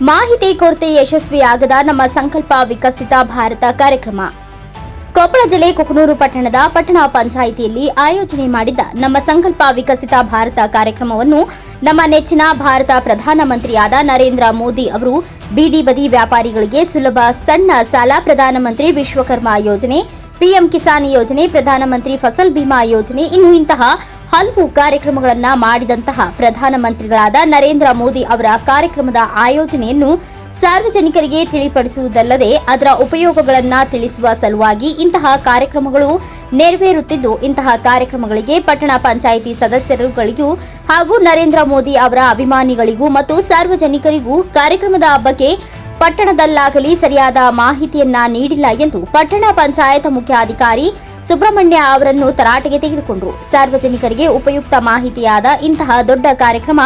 ಮಾಹಿತಿ ಕೊರತೆ ಯಶಸ್ವಿಯಾಗದ ನಮ್ಮ ಸಂಕಲ್ಪ ವಿಕಸಿತ ಭಾರತ ಕಾರ್ಯಕ್ರಮ. ಕೊಪ್ಪಳ ಜಿಲ್ಲೆ ಕುಕನೂರು ಪಟ್ಟಣದ ಪಟ್ಟಣ ಪಂಚಾಯಿತಿಯಲ್ಲಿ ಆಯೋಜನೆ ಮಾಡಿದ್ದ ನಮ್ಮ ಸಂಕಲ್ಪ ವಿಕಸಿತ ಭಾರತ ಕಾರ್ಯಕ್ರಮವನ್ನು ನಮ್ಮ ನೆಚ್ಚಿನ ಭಾರತ ಪ್ರಧಾನಮಂತ್ರಿಯಾದ ನರೇಂದ್ರ ಮೋದಿ ಅವರು ಬೀದಿ ಬದಿ ವ್ಯಾಪಾರಿಗಳಿಗೆ ಸುಲಭ, ಸಣ್ಣ ಸಾಲ ಪ್ರಧಾನಮಂತ್ರಿ ವಿಶ್ವಕರ್ಮ ಯೋಜನೆ, ಪಿಎಂ ಕಿಸಾನ್ ಯೋಜನೆ, ಪ್ರಧಾನಮಂತ್ರಿ ಫಸಲ್ ಭೀಮಾ ಯೋಜನೆ, ಇನ್ನು ಇಂತಹ ಹಲವು ಕಾರ್ಯಕ್ರಮಗಳನ್ನು ಮಾಡಿದಂತಹ ಪ್ರಧಾನಮಂತ್ರಿಗಳಾದ ನರೇಂದ್ರ ಮೋದಿ ಅವರ ಕಾರ್ಯಕ್ರಮದ ಆಯೋಜನೆಯನ್ನು ಸಾರ್ವಜನಿಕರಿಗೆ ತಿಳಿಪಡಿಸುವುದಲ್ಲದೆ ಅದರ ಉಪಯೋಗಗಳನ್ನು ತಿಳಿಸುವ ಸಲುವಾಗಿ ಇಂತಹ ಕಾರ್ಯಕ್ರಮಗಳು ನೆರವೇರುತ್ತಿದ್ದು, ಇಂತಹ ಕಾರ್ಯಕ್ರಮಗಳಿಗೆ ಪಟ್ಟಣ ಪಂಚಾಯಿತಿ ಸದಸ್ಯರುಗಳಿಗೂ ಹಾಗೂ ನರೇಂದ್ರ ಮೋದಿ ಅವರ ಅಭಿಮಾನಿಗಳಿಗೂ ಮತ್ತು ಸಾರ್ವಜನಿಕರಿಗೂ ಕಾರ್ಯಕ್ರಮದ ಬಗ್ಗೆ ಪಟ್ಟಣದಲ್ಲಾಗಲಿ ಸರಿಯಾದ ಮಾಹಿತಿಯನ್ನ ನೀಡಿಲ್ಲ ಎಂದು ಪಟ್ಟಣ ಪಂಚಾಯತ್ ಮುಖ್ಯಾಧಿಕಾರಿ ಸುಬ್ರಹ್ಮಣ್ಯ ಅವರನ್ನು ತರಾಟೆಗೆ ತೆಗೆದುಕೊಂಡರು. ಸಾರ್ವಜನಿಕರಿಗೆ ಉಪಯುಕ್ತ ಮಾಹಿತಿಯಾದ ಇಂತಹ ದೊಡ್ಡ ಕಾರ್ಯಕ್ರಮ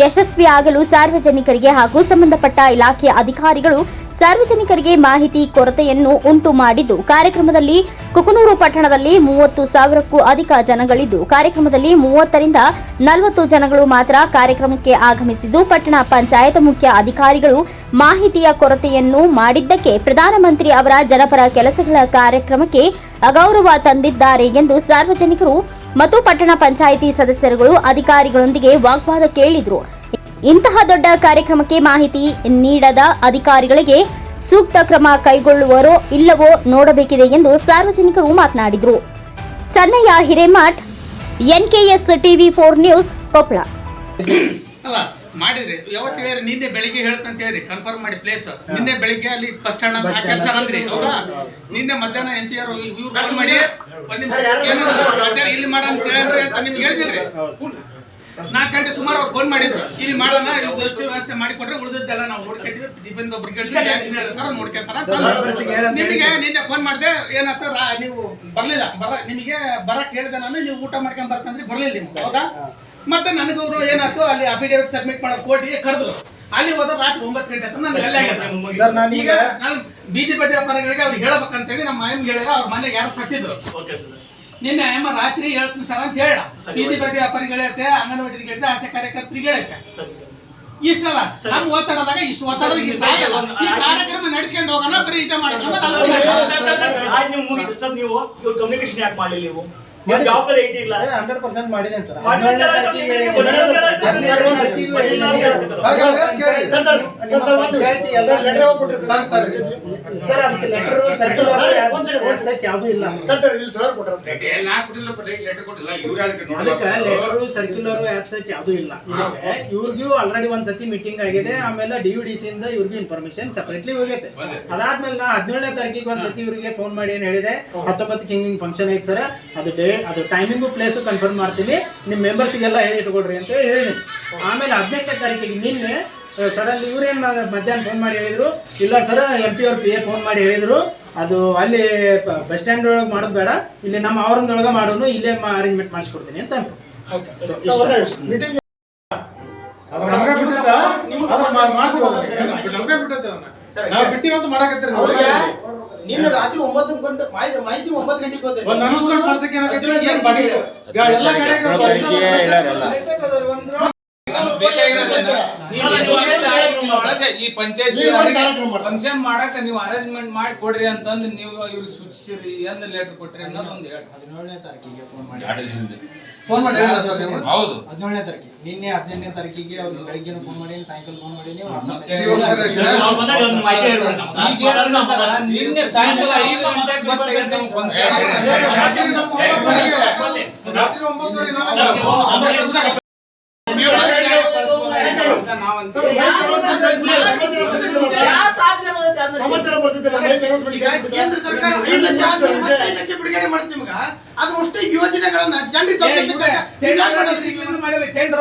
ಯಶಸ್ವಿಯಾಗಲು ಸಾರ್ವಜನಿಕರಿಗೆ ಹಾಗೂ ಸಂಬಂಧಪಟ್ಟ ಇಲಾಖೆಯ ಅಧಿಕಾರಿಗಳು ಸಾರ್ವಜನಿಕರಿಗೆ ಮಾಹಿತಿ, ಕೊರತೆಯನ್ನು ಉಂಟು ಮಾಡಿದ್ದು, ಕಾರ್ಯಕ್ರಮದಲ್ಲಿ ಕುಕನೂರು ಪಟ್ಟಣದಲ್ಲಿ ಮೂವತ್ತು ಸಾವಿರಕ್ಕೂ ಅಧಿಕ ಜನಗಳಿದ್ದು, ಕಾರ್ಯಕ್ರಮದಲ್ಲಿ ಮೂವತ್ತರಿಂದ ನಲವತ್ತು ಜನಗಳು ಮಾತ್ರ ಕಾರ್ಯಕ್ರಮಕ್ಕೆ ಆಗಮಿಸಿದ್ದು, ಪಟ್ಟಣ ಪಂಚಾಯತ್ ಮುಖ್ಯ ಅಧಿಕಾರಿಗಳು ಮಾಹಿತಿಯ ಕೊರತೆಯನ್ನು ಮಾಡಿದ್ದಕ್ಕೆ ಪ್ರಧಾನಮಂತ್ರಿ ಅವರ ಜನಪರ ಕೆಲಸಗಳ ಕಾರ್ಯಕ್ರಮಕ್ಕೆ ಅಗೌರವ ತಂದಿದ್ದಾರೆ ಎಂದು ಸಾರ್ವಜನಿಕರು ಮತ್ತು ಪಟ್ಟಣ ಪಂಚಾಯಿತಿ ಸದಸ್ಯರುಗಳು ಅಧಿಕಾರಿಗಳೊಂದಿಗೆ ವಾಗ್ವಾದ ಕೇಳಿದ್ರು. ಇಂತಹ ದೊಡ್ಡ ಕಾರ್ಯಕ್ರಮಕ್ಕೆ ಮಾಹಿತಿ ನೀಡದ ಅಧಿಕಾರಿಗಳಿಗೆ ಸೂಕ್ತ ಕ್ರಮ ಕೈಗೊಳ್ಳುವರೋ ಇಲ್ಲವೋ ನೋಡಬೇಕಿದೆ ಎಂದು ಸಾರ್ವಜನಿಕರು ಮಾತನಾಡಿದರು. Chennayya Hiremath NKS TV four news Koppal. ಅಲ್ಲ ಮಾಡಿದ್ರಿ ಯಾವತ್ತು ನಿನ್ನೆ ಬೆಳಿಗ್ಗೆ ಹೇಳ್ತಂತ ಹೇಳಿ ಕನ್ಫರ್ಮ್ ಮಾಡಿ ಪ್ಲೇಸ್ ನಿನ್ನೆ ಬೆಳಿಗ್ಗೆ ಅಲ್ಲಿ ಫಸ್ಟ್ ಸ್ಟ್ಯಾಂಡ್ ಅಂತ ಕೆಲಸ ಅಂದ್ರಿ ಹೌದಾ? ನಿನ್ನೆ ಮಧ್ಯಾಹ್ನ ಎನ್ ಟಿ ಆರ್ ಇವ್ರು ಮಾಡಿ ಮಧ್ಯಾಹ್ನ ಇಲ್ಲಿ ಮಾಡ ಅಂತ ಹೇಳ್ರಿ ಅಂತ ನಿಮ್ಗೆ ಹೇಳಿದ್ರಿ ನಾಲ್ಕು ಗಂಟೆ ಸುಮಾರು ಅವ್ರು ಫೋನ್ ಮಾಡಿದ್ರು. ಇಲ್ಲಿ ಮಾಡೋಣ ದೃಷ್ಟಿ ವ್ಯವಸ್ಥೆ ಮಾಡಿಕೊಟ್ರೆ ಉಳಿದದ್ದೆಲ್ಲ ನಾವು ನೋಡ್ಕೊತೀವಿ ಹೇಳ್ತಾರೆ ನೋಡ್ಕೊತಾರ ನಿಮಗೆ ನಿನ್ನೆ ಫೋನ್ ಮಾಡಿದೆ ಏನಾಯ್ತು ರಾ- ನೀವು ಬರ್ಲಿಲ್ಲ. ಬರ ನಿಮಗೆ ಬರಕ್ ಹೇಳಿದೆ ನಾನು ನೀವು ಊಟ ಮಾಡ್ಕೊಂಡ್ ಬರ್ತಂದ್ರಿ ಬರ್ಲಿಲ್ಲ ನೀವು. ಹೌದಾ? ಮತ್ತೆ ನನಗವರು ಏನಾಯ್ತು ಅಲ್ಲಿ ಅಫಿಡೇವಿಟ್ ಸಬ್ಮಿಟ್ ಮಾಡೋ ಕೋರ್ಟಿಗೆ ಕರೆದ್ರು. ಅಲ್ಲಿ ಹೋದ ರಾತ್ರಿ ಒಂಬತ್ತು ಗಂಟೆ ಅಂತ ನನ್ಗೆ ಅಲ್ಲೇ. ಸರ್, ನಾನು ಈಗ ನಾನು ಬೀದಿ ಬದಿ ವ್ಯಾಪಾರಿಗಳಿಗೆ ಅವ್ರಿಗೆ ಹೇಳ್ಬೇಕಂತೇಳಿ ನಮ್ಮ ಆಯಮ್ ಹೇಳಿದ್ರೆ ಅವ್ರ ಮನೆಗೆ ಯಾರು ಸತ್ತಿದ್ರು. ನಿನ್ನೆ ಅಮ್ಮ ರಾತ್ರಿ ಹೇಳ್ತೀನಿ ಸರ್ ಅಂತ ಹೇಳ ಬೀದಿ ಬದಿ ವ್ಯಾಪಾರಿ ಗೆಳೆಯತ್ತೆ ಅಂಗನವಾಡಿ ಹೇಳ್ತೆ ಆಶಾ ಕಾರ್ಯಕರ್ತರಿಗೆ ಹೇಳುತ್ತೆ ಇಷ್ಟಲ್ಲ ನಮ್ ಒತ್ತಡದಾಗ ಇಷ್ಟು ಒತ್ತಡದಾಗ ಇಷ್ಟ ಈ ಕಾರ್ಯಕ್ರಮ ನಡೆಸ್ಕೊಂಡು ಹೋಗೋಣ ಬರೀ ಇದೇ ಮಾಡೋಣ ನೀವು ಕಮ್ಯುನಿಕೇಶನ್ ಯಾಕೆ ಮಾಡಲಿಲ್ಲ ನೀವು ಜವಾಬ್ದಾರಿ ಐತಿ ಇಲ್ಲ? ಹಂಡ್ರೆಡ್ ಪರ್ಸೆಂಟ್ ಮಾಡಿದ್ದೇನೆ ಸರ್ ಸರ್. ಸರ್ ಅದಕ್ಕೆ ಲೆಟರ್ ಸರ್ಕ್ಯುಲರ್ ಯಾವುದೂ ಇಲ್ಲ. ಅದಕ್ಕೆ ಲೆಟರ್ ಸರ್ಕ್ಯುಲರ್ ಆಪ್ಸೆಚ್ ಯಾವುದೂ ಇಲ್ಲ. ಇವ್ರಿಗೂ ಆಲ್ರೆಡಿ ಒಂದ್ ಸತಿ ಮೀಟಿಂಗ್ ಆಗಿದೆ. ಆಮೇಲೆ ಡಿ ಯು ಡಿ ಸಿ ಇಂದ ಇವ್ರಿಗೆ ಇನ್ಫಾರ್ಮೇಶನ್ ಸಪರೇಟ್ಲಿ ಹೋಗೈತೆ. ಅದಾದ್ಮೇಲೆ ನಾ ಹದಿನೇಳನೇ ತಾರೀಕಿಗೆ ಒಂದ್ ಸತಿ ಇವ್ರಿಗೆ ಫೋನ್ ಮಾಡಿ ಏನ್ ಹೇಳಿದೆ? ಹತ್ತೊಂಬತ್ತಕ್ಕೆ ಹಿಂಗ್ ಹಿಂಗ್ ಫಂಕ್ಷನ್ ಐತೆ ಸರ್. ಅದು ಡೇ ಅದು ಟೈಮಿಂಗು ಪ್ಲೇಸು ಕನ್ಫರ್ಮ್ ಮಾಡ್ತೀನಿ ನಿಮ್ಮ ಮೆಂಬರ್ಸಿಗೆಲ್ಲ ಹೇಳಿ ಇಟ್ಕೊಡ್ರಿ ಅಂತ ಹೇಳಿ ಆಮೇಲೆ ಹದಿನೆಂಟನೇ ತಾರೀಕಿಗೆ ನಿನ್ನೆ ಸಡನ್ಲಿ ಇವ್ರೇನ್ ಮಧ್ಯಾಹ್ನ ಫೋನ್ ಮಾಡಿ ಹೇಳಿದ್ರು. ಇಲ್ಲ ಸರ್ ಎಂ ಪಿ ಅವ್ರ ಪಿ ಎ ಫೋನ್ ಮಾಡಿ ಹೇಳಿದ್ರು. ಅದು ಅಲ್ಲಿ ಬಸ್ ಸ್ಟ್ಯಾಂಡ್ ಒಳಗೆ ಮಾಡೋದು ಬೇಡ. ಇಲ್ಲಿ ನಮ್ಮ ಆವರಣದೊಳಗೆ ಮಾಡೋನು ಇಲ್ಲೇ ಅರೇಂಜ್ಮೆಂಟ್ ಮಾಡಿಸ್ಕೊಡ್ತೀನಿ ಅಂತ. ನಾವ್ ಬಿಟ್ಟಿವಿ ಅಂತ ಮಾಡಕತ್ತೀರಿ ನೀವು. ನಿನ್ನೆ ರಾತ್ರಿ ಒಂಬತ್ತು ಗಂಟೆ ಮಾಹಿತಿ ಒಂಬತ್ತು ಗಂಟೆಗೆ ಹೋದೆ ಒಂದು ಅನೌನ್ಸ್ಮೆಂಟ್? ಎಲ್ಲ ಈ ಪಂಚಾಯತ್ ಫಂಕ್ಷನ್ ಮಾಡಕ ನೀವು ಅರೇಂಜ್ಮೆಂಟ್ ಮಾಡಿ ಕೊಡ್ರಿ ಅಂತಂದ್ ನೀವು ಇವ್ರಿಗೆ ಸೂಚಿಸಿರಿ ಎಂದ ಲೆಟರ್ ಕೊಟ್ರಿ ಅನ್ನೋದು ಒಂದು ಹೇಳಿ ಹದಿನೇಳನೇ ತಾರೀಕಿಗೆ ಫೋನ್ ಮಾಡಿ. ಫೋನ್ ಮಾಡಿ? ಹೌದು. ಹದಿನೇಳನೇ ತಾರೀಕಿಗೆ. ನಿನ್ನೆ ಹದಿನೆಂಟನೇ ತಾರೀಕಿಗೆ ಅವ್ರಿಗೆ ಬೆಳಿಗ್ಗೆ ಫೋನ್ ಮಾಡಿ ಸಾಯಂಕಾಲ ಫೋನ್ ಮಾಡಿ ನಿನ್ನೆ ಸಾಯಂಕಾಲ ಐದು ಗಂಟೆಗೆ ಗೊತ್ತಾಗೈತೆ ನಮ್ಮ ಫಂಕ್ಷನ್ ರಾತ್ರಿ ನಾವು- ಕೇಂದ್ರ ಸರ್ಕಾರ ಐದು ಲಕ್ಷ ಐದು ಬಿಡುಗಡೆ ಮಾಡುತ್ತೆ. ನಿಮ್ಗ? ಅದು ಅಷ್ಟೇ ಯೋಜನೆಗಳನ್ನ ಜನರಿಗೆ ಟೆಂಡರ್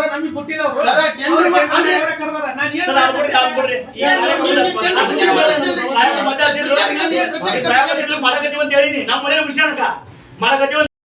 ನಮಗೆ ಹೇಳಿನಿ ನಮ್ಮ ಮನೆ ವಿಷಯ ಮಾಡಕತ್ತೀವಿ